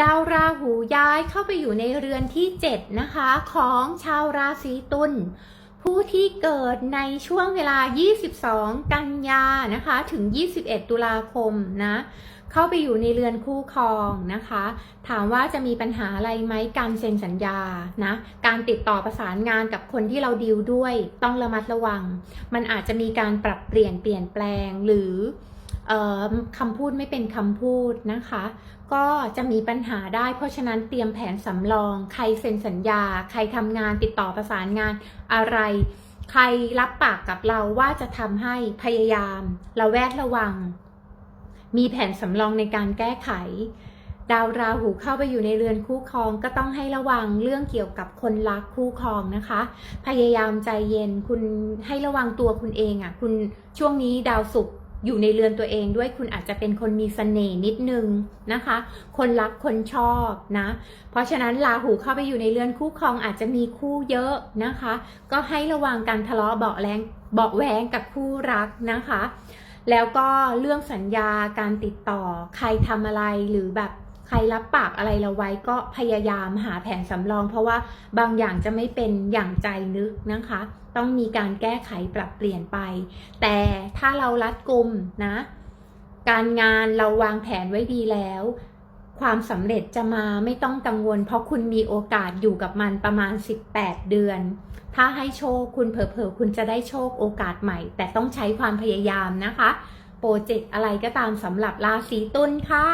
ดาวราหูย้ายเข้าไปอยู่ในเรือนที่ 7 นะคะ ของชาวราศีตุลผู้ที่เกิดในช่วงเวลา 22 กันยานะคะ ถึง 21 ตุลาคมนะ เข้าไปอยู่ในเรือนคู่ครองนะคะ ถามว่าจะมีปัญหาอะไรไหมการเซ็นสัญญานะ การติดต่อประสานงานกับคนที่เราดีลด้วย ต้องระมัดระวัง มันอาจจะมีการปรับเปลี่ยนเปลี่ยนแปลงหรือเออ คำพูดไม่เป็นคำพูดนะคะ ก็จะมีปัญหาได้ เพราะฉะนั้นเตรียมแผนสำรอง ใครเซ็นสัญญา ใครทำงานติดต่อประสานงานอะไร ใครรับปากกับเราว่าจะทำให้พยายามระแวดระวัง มีแผนสำรองในการแก้ไข ดาวราหูเข้าไปอยู่ในเรือนคู่ครอง ก็ต้องให้ระวังเรื่องเกี่ยวกับคนรักคู่ครองนะคะ พยายามใจเย็นคุณให้ระวังตัวคุณเองอะ่ะ คุณช่วงนี้ดาวศุกร์ อยู่ในเรือนตัวเองด้วยคุณอาจจะเป็นคนมีเสน่ห์นิดนึงนะคะ คนรักคนชอบนะ เพราะฉะนั้นราหูเข้าไปอยู่ในเรือนคู่ครองอาจจะมีคู่เยอะนะคะ ก็ให้ระวังการทะเลาะเบาแรงเบาแหวงกับคู่รักนะคะ แล้วก็เรื่องสัญญาการติดต่อใครทำอะไรหรือแบบ ใครรับปากอะไรเราไว้ก็พยายามหาแผนสำรอง เพราะว่าบางอย่างจะไม่เป็นอย่างใจนึกนะคะ ต้องมีการแก้ไขปรับเปลี่ยนไป แต่ถ้าเรารัดกุมนะ การงานเราวางแผนไว้ดีแล้ว ความสำเร็จจะมาไม่ต้องกังวล เพราะคุณมีโอกาสอยู่กับมันประมาณ 18 เดือน ถ้าให้โชคคุณเผลอๆคุณจะได้โชคโอกาสใหม่ แต่ต้องใช้ความพยายามนะคะ โปรเจกต์อะไรก็ตามสำหรับราศีตุลค่ะ